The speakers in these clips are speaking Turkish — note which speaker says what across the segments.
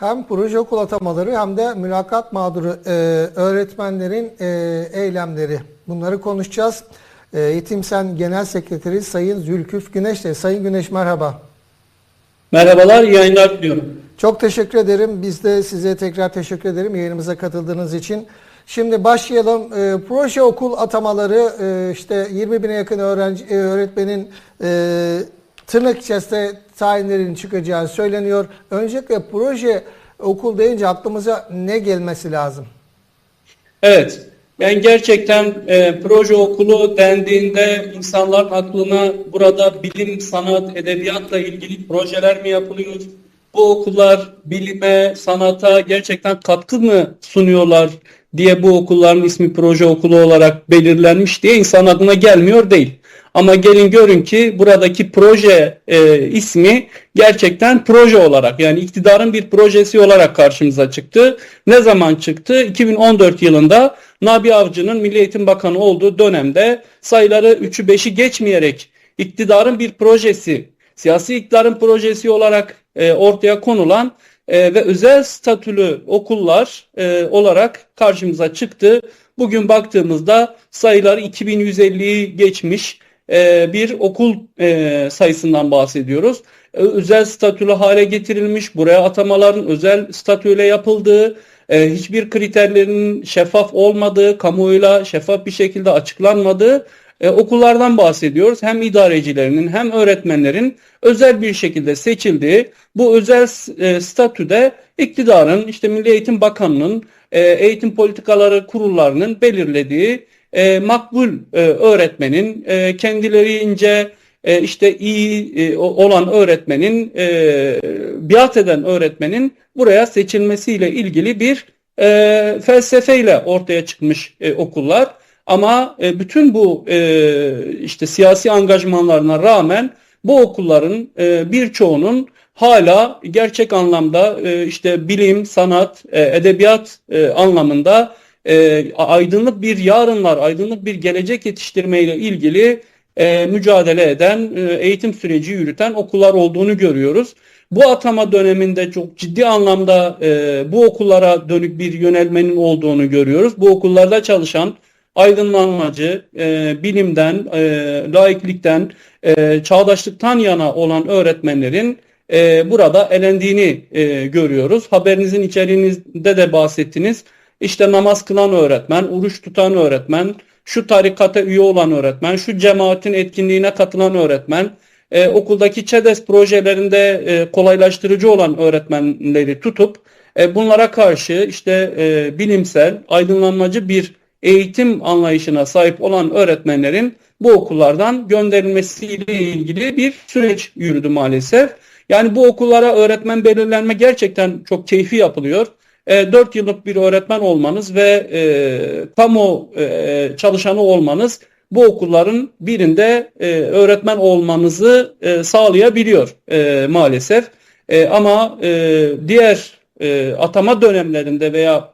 Speaker 1: hem proje okul atamaları hem de mülakat mağduru e, öğretmenlerin e, eylemleri. Bunları konuşacağız. E, Eğitim Sen Genel Sekreteri Sayın Zülküf Güneş de. Sayın Güneş merhaba.
Speaker 2: Merhabalar, yayınlar diliyorum.
Speaker 1: Çok teşekkür ederim. Biz de size tekrar teşekkür ederim yayınımıza katıldığınız için. Şimdi başlayalım. E, proje okul atamaları e, işte 20 bine yakın öğrenci e, öğretmenin e, tırnak içerisinde tayinlerin çıkacağı söyleniyor. Öncelikle proje okul deyince aklımıza ne gelmesi lazım?
Speaker 2: Evet, yani gerçekten e, proje okulu dendiğinde insanların aklına burada bilim, sanat, edebiyatla ilgili projeler mi yapılıyor? Bu okullar bilime, sanata gerçekten katkı mı sunuyorlar diye bu okulların ismi proje okulu olarak belirlenmiş diye insan adına gelmiyor değil. Ama gelin görün ki buradaki proje e, ismi gerçekten proje olarak yani iktidarın bir projesi olarak karşımıza çıktı. Ne zaman çıktı? 2014 yılında Nabi Avcı'nın Milli Eğitim Bakanı olduğu dönemde sayıları 3'ü 5'i geçmeyerek iktidarın bir projesi, siyasi iktidarın projesi olarak e, ortaya konulan e, ve özel statülü okullar e, olarak karşımıza çıktı. Bugün baktığımızda sayılar 2150'yi geçmiş e, bir okul e, sayısından bahsediyoruz. Özel statülü hale getirilmiş, buraya atamaların özel statüyle yapıldığı, e, hiçbir kriterlerin şeffaf olmadığı, kamuoyuyla şeffaf bir şekilde açıklanmadığı e, okullardan bahsediyoruz. Hem idarecilerinin hem öğretmenlerin özel bir şekilde seçildiği bu özel statüde iktidarın işte Milli Eğitim Bakanı'nın eğitim politikaları kurullarının belirlediği e, makbul e, öğretmenin e, kendilerince e, işte iyi e, olan öğretmenin e, biat eden öğretmenin buraya seçilmesiyle ilgili bir e, felsefeyle ortaya çıkmış e, okullar. Ama e, bütün bu e, işte siyasi angajmanlarına rağmen bu okulların e, birçoğunun hala gerçek anlamda e, işte bilim, sanat, e, edebiyat e, anlamında e, aydınlık bir yarınlar, aydınlık bir gelecek yetiştirmeyle ilgili e, mücadele eden, e, eğitim süreci yürüten okullar olduğunu görüyoruz. Bu atama döneminde çok ciddi anlamda e, bu okullara dönük bir yönelmenin olduğunu görüyoruz. Bu okullarda çalışan aydınlanmacı, e, bilimden, e, laiklikten, e, çağdaşlıktan yana olan öğretmenlerin e, burada elendiğini e, görüyoruz. Haberinizin içeriğinizde de bahsettiniz. İşte namaz kılan öğretmen, oruç tutan öğretmen, şu tarikata üye olan öğretmen, şu cemaatin etkinliğine katılan öğretmen, e, okuldaki ÇEDES projelerinde e, kolaylaştırıcı olan öğretmenleri tutup e, bunlara karşı işte e, bilimsel, aydınlanmacı bir eğitim anlayışına sahip olan öğretmenlerin bu okullardan gönderilmesiyle ilgili bir süreç yürüdü maalesef. Yani bu okullara öğretmen belirlenme gerçekten çok keyfi yapılıyor. E, 4 yıllık bir öğretmen olmanız ve e, kamu e, çalışanı olmanız bu okulların birinde e, öğretmen olmanızı e, sağlayabiliyor e, maalesef. E, ama e, diğer e, atama dönemlerinde veya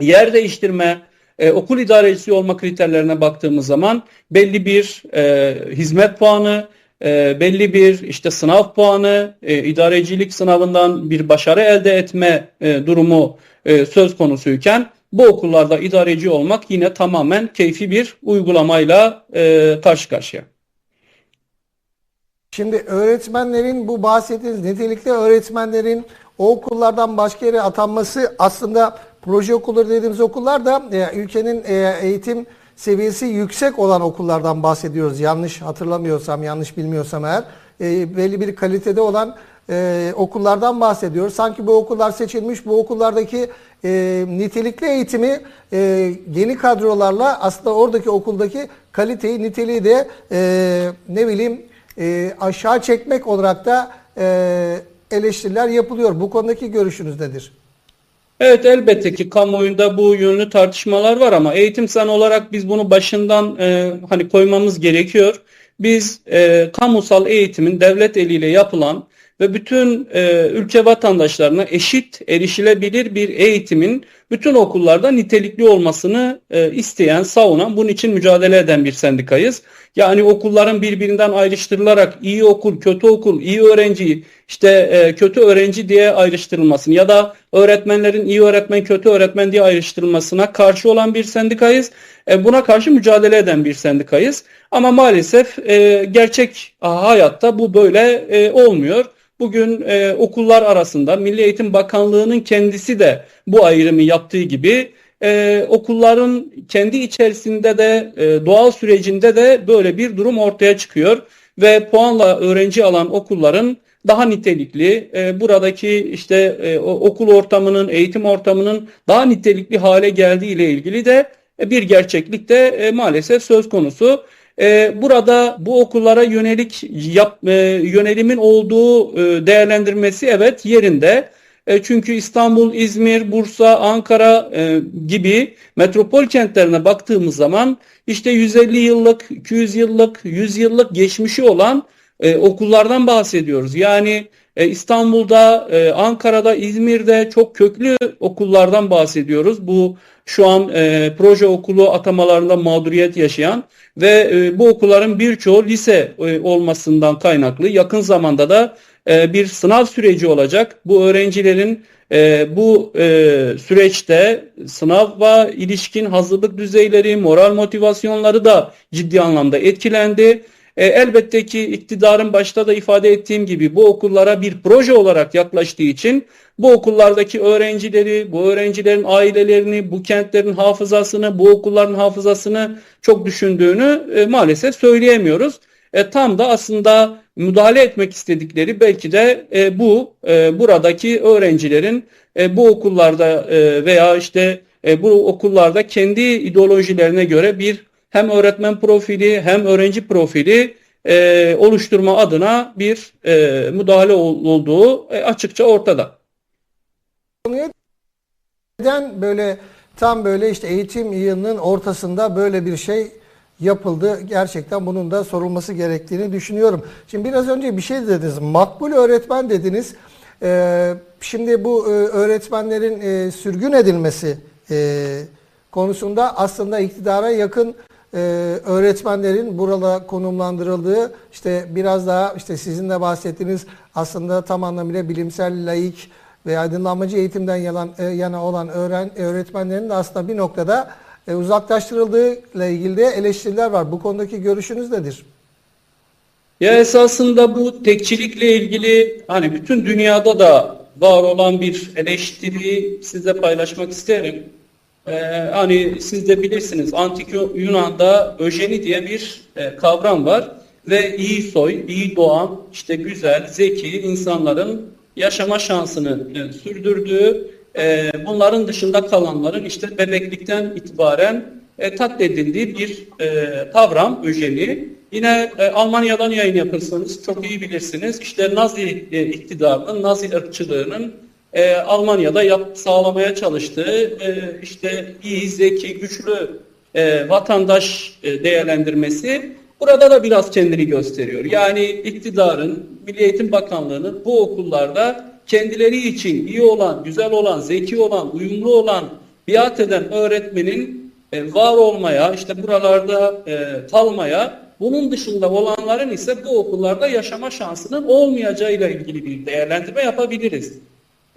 Speaker 2: yer değiştirme, e, okul idarecisi olma kriterlerine baktığımız zaman belli bir e, hizmet puanı, e, belli bir işte sınav puanı, e, idarecilik sınavından bir başarı elde etme e, durumu e, söz konusuyken bu okullarda idareci olmak yine tamamen keyfi bir uygulamayla e, karşı karşıya.
Speaker 1: Şimdi öğretmenlerin bu bahsettiğiniz nitelikli öğretmenlerin o okullardan başka yere atanması aslında proje okulları dediğimiz okullar da e, ülkenin e, eğitim seviyesi yüksek olan okullardan bahsediyoruz. Yanlış hatırlamıyorsam, yanlış bilmiyorsam eğer e, belli bir kalitede olan e, okullardan bahsediyoruz. Sanki bu okullar seçilmiş, bu okullardaki e, nitelikli eğitimi e, yeni kadrolarla aslında oradaki okuldaki kaliteyi, niteliği de e, ne bileyim e, aşağı çekmek olarak da e, eleştiriler yapılıyor. Bu konudaki görüşünüz nedir?
Speaker 2: Evet elbette ki kamuoyunda bu yönlü tartışmalar var ama eğitimsel olarak biz bunu başından e, hani koymamız gerekiyor. Biz e, kamusal eğitimin devlet eliyle yapılan ve bütün e, ülke vatandaşlarına eşit erişilebilir bir eğitimin bütün okullarda nitelikli olmasını e, isteyen, savunan, bunun için mücadele eden bir sendikayız. Yani okulların birbirinden ayrıştırılarak iyi okul, kötü okul, iyi öğrenci, işte e, kötü öğrenci diye ayrıştırılmasını ya da öğretmenlerin iyi öğretmen, kötü öğretmen diye ayrıştırılmasına karşı olan bir sendikayız. E, buna karşı mücadele eden bir sendikayız. Ama maalesef e, gerçek hayatta bu böyle e, olmuyor. Bugün e, okullar arasında Milli Eğitim Bakanlığı'nın kendisi de bu ayrımı yaptığı gibi e, okulların kendi içerisinde de e, doğal sürecinde de böyle bir durum ortaya çıkıyor ve puanla öğrenci alan okulların daha nitelikli e, buradaki işte e, okul ortamının eğitim ortamının daha nitelikli hale geldiği ile ilgili de e, bir gerçeklik de e, maalesef söz konusu. E, burada bu okullara yönelik yap, e, yönelimin olduğu e, değerlendirmesi evet yerinde. E, çünkü İstanbul, İzmir, Bursa, Ankara e, gibi metropol kentlerine baktığımız zaman işte 150 yıllık, 200 yıllık, 100 yıllık geçmişi olan e, okullardan bahsediyoruz. Yani e, İstanbul'da, e, Ankara'da, İzmir'de çok köklü okullardan bahsediyoruz. Bu şu an e, proje okulu atamalarında mağduriyet yaşayan ve bu okulların birçoğu lise olmasından kaynaklı yakın zamanda da bir sınav süreci olacak. Bu öğrencilerin e, bu e, süreçte sınava ilişkin hazırlık düzeyleri, moral motivasyonları da ciddi anlamda etkilendi. E, elbette ki iktidarın başta da ifade ettiğim gibi bu okullara bir proje olarak yaklaştığı için bu okullardaki öğrencileri, bu öğrencilerin ailelerini, bu kentlerin hafızasını, bu okulların hafızasını çok düşündüğünü e, maalesef söyleyemiyoruz. E, tam da aslında müdahale etmek istedikleri belki de e, bu e, buradaki öğrencilerin e, bu okullarda e, veya işte e, bu okullarda kendi ideolojilerine göre bir hem öğretmen profili hem öğrenci profili e, oluşturma adına bir e, müdahale ol- olduğu e, açıkça ortada.
Speaker 1: Neden böyle tam böyle işte eğitim yılının ortasında böyle bir şey yapıldı? Gerçekten bunun da sorulması gerektiğini düşünüyorum. Şimdi biraz önce bir şey dediniz. Makbul öğretmen dediniz. Ee, şimdi bu e, öğretmenlerin e, sürgün edilmesi e, konusunda aslında iktidara yakın e, öğretmenlerin burada konumlandırıldığı işte biraz daha işte sizin de bahsettiğiniz aslında tam anlamıyla bilimsel laik ve aydınlanmacı eğitimden yalan, e, yana olan öğren, öğretmenlerin de aslında bir noktada e, uzaklaştırıldığıyla ilgili de eleştiriler var. Bu konudaki görüşünüz nedir?
Speaker 2: Ya esasında bu tekçilikle ilgili hani bütün dünyada da var olan bir eleştiriyi sizle paylaşmak isterim. Ee, hani siz de bilirsiniz antik Yunan'da öjeni diye bir e, kavram var ve iyi soy, iyi doğan, işte güzel, zeki insanların yaşama şansını e, sürdürdüğü, e, bunların dışında kalanların işte bebeklikten itibaren e, takledildiği bir e, kavram öjeni. Yine e, Almanya'dan yayın yapırsanız çok iyi bilirsiniz. İşte Nazi e, iktidarının, Nazi ırkçılığının e, Almanya'da yap, sağlamaya çalıştığı e, işte iyi, zeki, güçlü e, vatandaş e, değerlendirmesi burada da biraz kendini gösteriyor. Yani iktidarın, Milli Eğitim Bakanlığı'nın bu okullarda kendileri için iyi olan, güzel olan, zeki olan, uyumlu olan, biat eden öğretmenin e, var olmaya, işte buralarda e, kalmaya, bunun dışında olanların ise bu okullarda yaşama şansının olmayacağıyla ilgili bir değerlendirme yapabiliriz.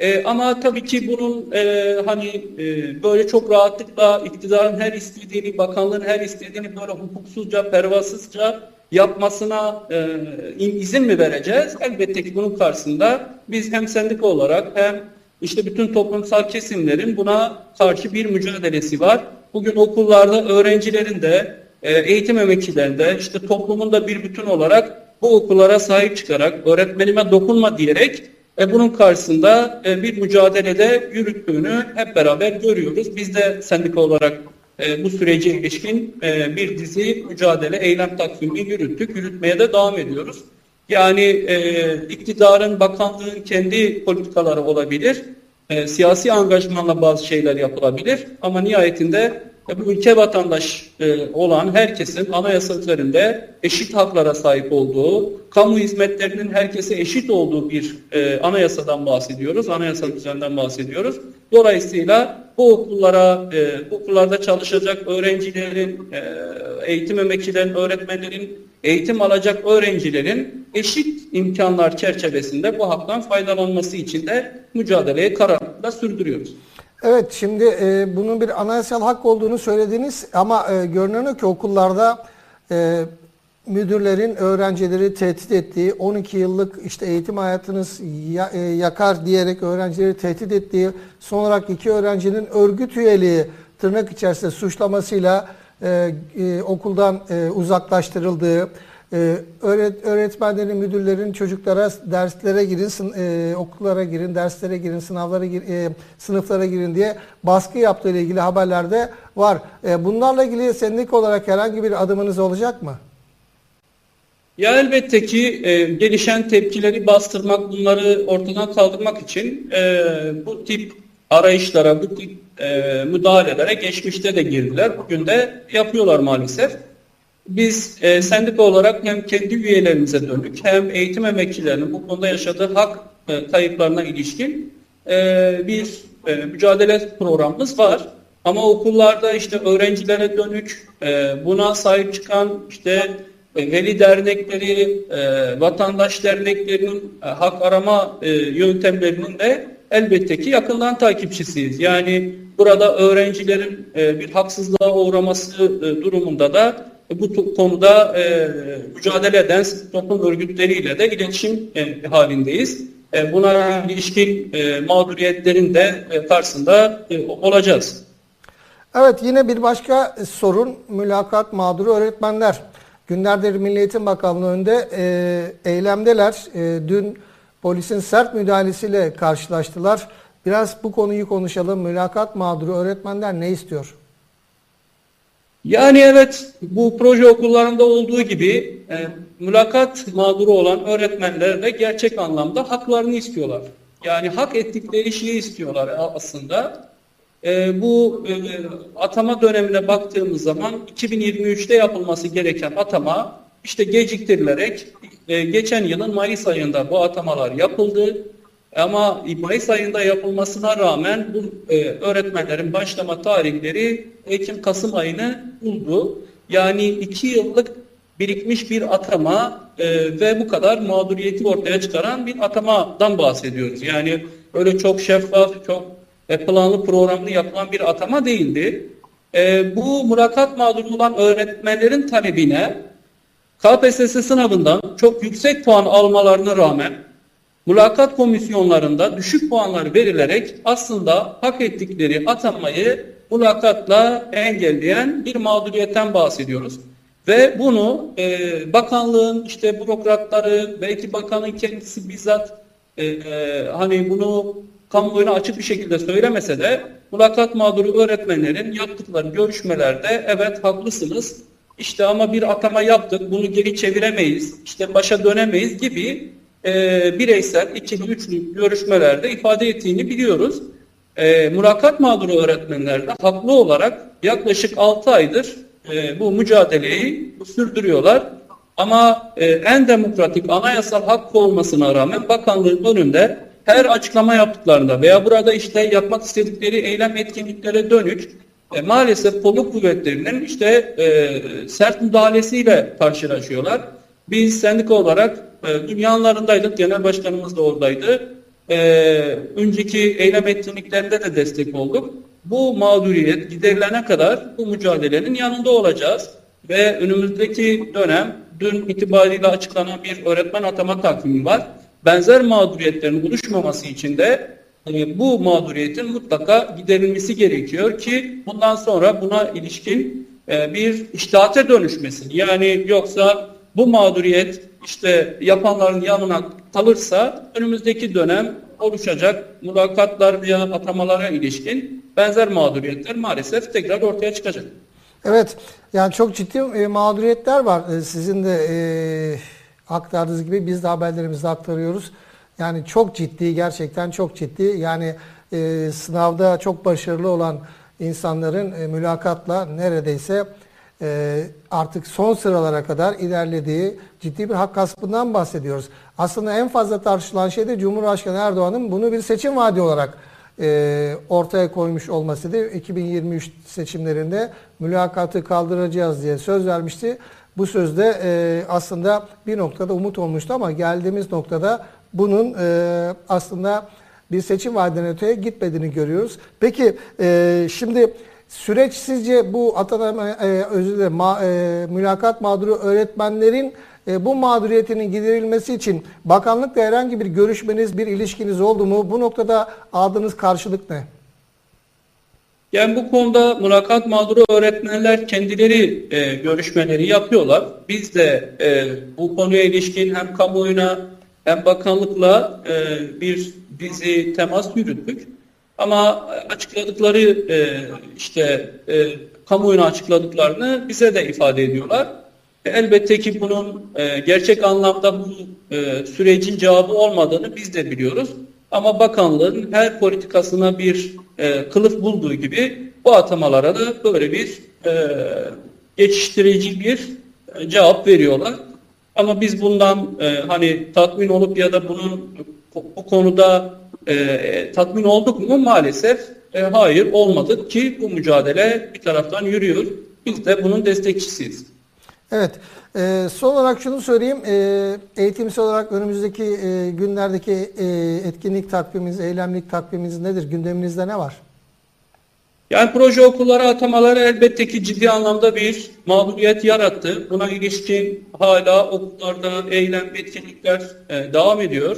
Speaker 2: E, ama tabii ki bunun e, hani e, böyle çok rahatlıkla iktidarın her istediğini, bakanlığın her istediğini böyle hukuksuzca, pervasızca yapmasına e, in- izin mi vereceğiz? Elbette ki bunun karşısında biz hem sendika olarak hem işte bütün toplumsal kesimlerin buna karşı bir mücadelesi var. Bugün okullarda öğrencilerin de e, eğitim emekçilerin de işte toplumun da bir bütün olarak bu okullara sahip çıkarak öğretmenime dokunma diyerek e, bunun karşısında e, bir mücadelede yürüttüğünü hep beraber görüyoruz. Biz de sendika olarak e, bu sürece ilişkin e, bir dizi mücadele, eylem takvimi yürüttük. Yürütmeye de devam ediyoruz. Yani e, iktidarın, bakanlığın kendi politikaları olabilir. E, siyasi angajmanla bazı şeyler yapılabilir. Ama nihayetinde bu ülke vatandaş e, olan herkesin anayasa üzerinde eşit haklara sahip olduğu, kamu hizmetlerinin herkese eşit olduğu bir e, anayasadan bahsediyoruz. Anayasa düzenden bahsediyoruz. Dolayısıyla bu okullara, e, bu okullarda çalışacak öğrencilerin, e, eğitim emekçilerin, öğretmenlerin, eğitim alacak öğrencilerin eşit imkanlar çerçevesinde bu haktan faydalanması için de mücadeleyi kararlılıkla sürdürüyoruz.
Speaker 1: Evet şimdi e, bunun bir anayasal hak olduğunu söylediniz ama e, görünen ki okullarda e, müdürlerin öğrencileri tehdit ettiği 12 yıllık işte eğitim hayatınız ya- e, yakar diyerek öğrencileri tehdit ettiği son olarak iki öğrencinin örgüt üyeliği tırnak içerisinde suçlamasıyla e, e, okuldan e, uzaklaştırıldığı ee, öğret, öğretmenlerin, müdürlerin çocuklara derslere girin, e, okullara girin, derslere girin, sınavlara gir, e, sınıflara girin diye baskı yaptığı ile ilgili haberlerde var. E, bunlarla ilgili sendik olarak herhangi bir adımınız olacak mı?
Speaker 2: Ya elbette ki e, gelişen tepkileri bastırmak, bunları ortadan kaldırmak için e, bu tip arayışlara, bu tip e, müdahalelere geçmişte de girdiler. Bugün de yapıyorlar maalesef. Biz e, sendika olarak hem kendi üyelerimize dönük hem eğitim emekçilerinin bu konuda yaşadığı hak e, kayıplarına ilişkin e, bir e, mücadele programımız var. Ama okullarda işte öğrencilere dönük e, buna sahip çıkan işte e, veli dernekleri, e, vatandaş derneklerinin e, hak arama e, yöntemlerinin de elbette ki yakından takipçisiyiz. Yani burada öğrencilerin e, bir haksızlığa uğraması e, durumunda da bu konuda e, mücadele eden toplum örgütleriyle de iletişim e, halindeyiz. E, buna ilişkin e, mağduriyetlerin de e, karşısında e, olacağız.
Speaker 1: Evet yine bir başka sorun mülakat mağduru öğretmenler. Günlerdir Milli Eğitim Bakanlığı önünde e, eylemdeler. E, dün polisin sert müdahalesiyle karşılaştılar. Biraz bu konuyu konuşalım. Mülakat mağduru öğretmenler ne istiyor?
Speaker 2: Yani evet bu proje okullarında olduğu gibi e, mülakat mağduru olan öğretmenler de gerçek anlamda haklarını istiyorlar. Yani hak ettikleri şeyi istiyorlar aslında. E, bu e, atama dönemine baktığımız zaman 2023'te yapılması gereken atama işte geciktirilerek e, geçen yılın Mayıs ayında bu atamalar yapıldı. Ama Mayıs ayında yapılmasına rağmen bu e, öğretmenlerin başlama tarihleri Ekim-Kasım ayını buldu. Yani iki yıllık birikmiş bir atama e, ve bu kadar mağduriyeti ortaya çıkaran bir atamadan bahsediyoruz. Yani öyle çok şeffaf, çok e, planlı programlı yapılan bir atama değildi. E, bu murakat mağduru olan öğretmenlerin talebine KPSS sınavından çok yüksek puan almalarına rağmen mülakat komisyonlarında düşük puanlar verilerek aslında hak ettikleri atanmayı mülakatla engelleyen bir mağduriyetten bahsediyoruz. Ve bunu e, bakanlığın işte bürokratları belki bakanın kendisi bizzat e, e, hani bunu kamuoyuna açık bir şekilde söylemese de mülakat mağduru öğretmenlerin yaptıkları görüşmelerde evet haklısınız işte ama bir atama yaptık bunu geri çeviremeyiz işte başa dönemeyiz gibi e, bireysel ikili üçlü görüşmelerde ifade ettiğini biliyoruz. E, mülakat mağduru öğretmenler de haklı olarak yaklaşık 6 aydır e, bu mücadeleyi sürdürüyorlar. Ama e, en demokratik anayasal hakkı olmasına rağmen bakanlığın önünde her açıklama yaptıklarında veya burada işte yapmak istedikleri eylem etkinliklere dönük e, maalesef kolluk kuvvetlerinin işte e, sert müdahalesiyle karşılaşıyorlar. Biz sendika olarak e, yanlarındaydık, genel başkanımız da oradaydı. E, önceki eylem etkinliklerinde de destek olduk. Bu mağduriyet giderilene kadar bu mücadelenin yanında olacağız. Ve önümüzdeki dönem dün itibariyle açıklanan bir öğretmen atama takvimi var. Benzer mağduriyetlerin oluşmaması için de e, bu mağduriyetin mutlaka giderilmesi gerekiyor ki bundan sonra buna ilişkin e, bir iştihate dönüşmesin. Yani yoksa bu mağduriyet işte yapanların yanına kalırsa önümüzdeki dönem oluşacak mülakatlar veya atamalara ilişkin benzer mağduriyetler maalesef tekrar ortaya çıkacak.
Speaker 1: Evet, yani çok ciddi e, mağduriyetler var. E, sizin de e, aktardığınız gibi biz de haberlerimizde aktarıyoruz. Yani çok ciddi, gerçekten çok ciddi. Yani e, sınavda çok başarılı olan insanların e, mülakatla neredeyse e, artık son sıralara kadar ilerlediği ciddi bir hak gaspından bahsediyoruz. Aslında en fazla tartışılan şey de Cumhurbaşkanı Erdoğan'ın bunu bir seçim vaadi olarak e, ortaya koymuş olmasıydı. 2023 seçimlerinde mülakatı kaldıracağız diye söz vermişti. Bu sözde e, aslında bir noktada umut olmuştu ama geldiğimiz noktada bunun e, aslında bir seçim vaadinden öteye gitmediğini görüyoruz. Peki e, şimdi süreç sizce bu atanama, e, özür dilerim, ma- e, mülakat mağduru öğretmenlerin e, bu mağduriyetinin giderilmesi için bakanlıkla herhangi bir görüşmeniz, bir ilişkiniz oldu mu? Bu noktada aldığınız karşılık ne?
Speaker 2: Yani bu konuda mülakat mağduru öğretmenler kendileri e, görüşmeleri yapıyorlar. Biz de e, bu konuya ilişkin hem kamuoyuna hem bakanlıkla e, bir dizi temas yürüttük. Ama açıkladıkları e, işte e, kamuoyuna açıkladıklarını bize de ifade ediyorlar. E, elbette ki bunun e, gerçek anlamda bu e, sürecin cevabı olmadığını biz de biliyoruz. Ama bakanlığın her politikasına bir e, kılıf bulduğu gibi bu atamalara da böyle bir e, geçiştirici bir e, cevap veriyorlar. Ama biz bundan e, hani tatmin olup ya da bunun bu konuda e, tatmin olduk mu? Maalesef e, hayır olmadık ki bu mücadele bir taraftan yürüyor. Biz de bunun destekçisiyiz.
Speaker 1: Evet. e, son olarak şunu söyleyeyim. E, eğitimsel olarak önümüzdeki e, günlerdeki e, etkinlik takviminiz, eylemlik takviminiz nedir? Gündeminizde ne var?
Speaker 2: Yani proje okulları atamaları elbette ki ciddi anlamda bir mağduriyet yarattı. Buna ilişkin hala okullarda eylem, etkinlikler e, devam ediyor.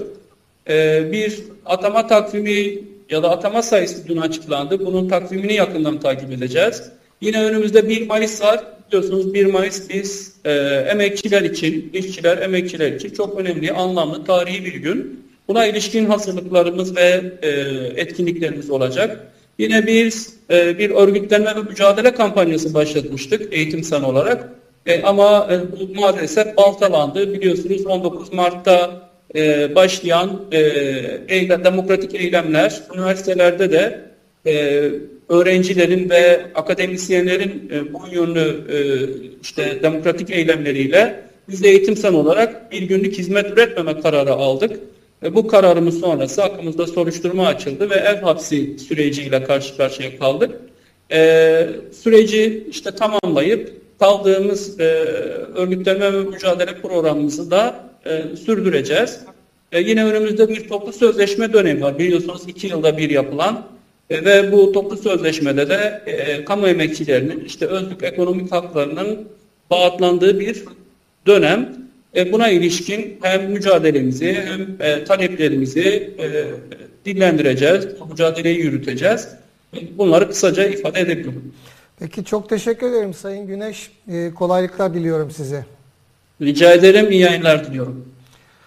Speaker 2: E, bir atama takvimi ya da atama sayısı dün açıklandı. Bunun takvimini yakından takip edeceğiz. Yine önümüzde 1 Mayıs var. Biliyorsunuz 1 Mayıs biz e, emekçiler için, işçiler, emekçiler için çok önemli, anlamlı, tarihi bir gün. Buna ilişkin hazırlıklarımız ve e, etkinliklerimiz olacak. Yine biz e, bir örgütlenme ve mücadele kampanyası başlatmıştık eğitimsel olarak. E, ama e, bu maalesef baltalandı. Biliyorsunuz 19 Mart'ta e, başlayan e, eylem, demokratik eylemler üniversitelerde de e, öğrencilerin ve akademisyenlerin e, bu yönlü e, işte demokratik eylemleriyle biz de eğitimsel olarak bir günlük hizmet üretmeme kararı aldık. Ve bu kararımız sonrası hakkımızda soruşturma açıldı ve ev hapsi süreciyle karşı karşıya kaldık. E, süreci işte tamamlayıp kaldığımız e, örgütlenme ve mücadele programımızı da e, sürdüreceğiz. E, yine önümüzde bir toplu sözleşme dönemi var. Biliyorsunuz iki yılda bir yapılan e, ve bu toplu sözleşmede de e, kamu emekçilerinin işte özlük ekonomik haklarının bağıtlandığı bir dönem. E, buna ilişkin hem mücadelemizi hem e, taleplerimizi e, dillendireceğiz, mücadeleyi yürüteceğiz. E, Bunları kısaca ifade edebilirim.
Speaker 1: Peki çok teşekkür ederim Sayın Güneş. E, kolaylıklar diliyorum size.
Speaker 2: Rica ederim, iyi yayınlar diliyorum.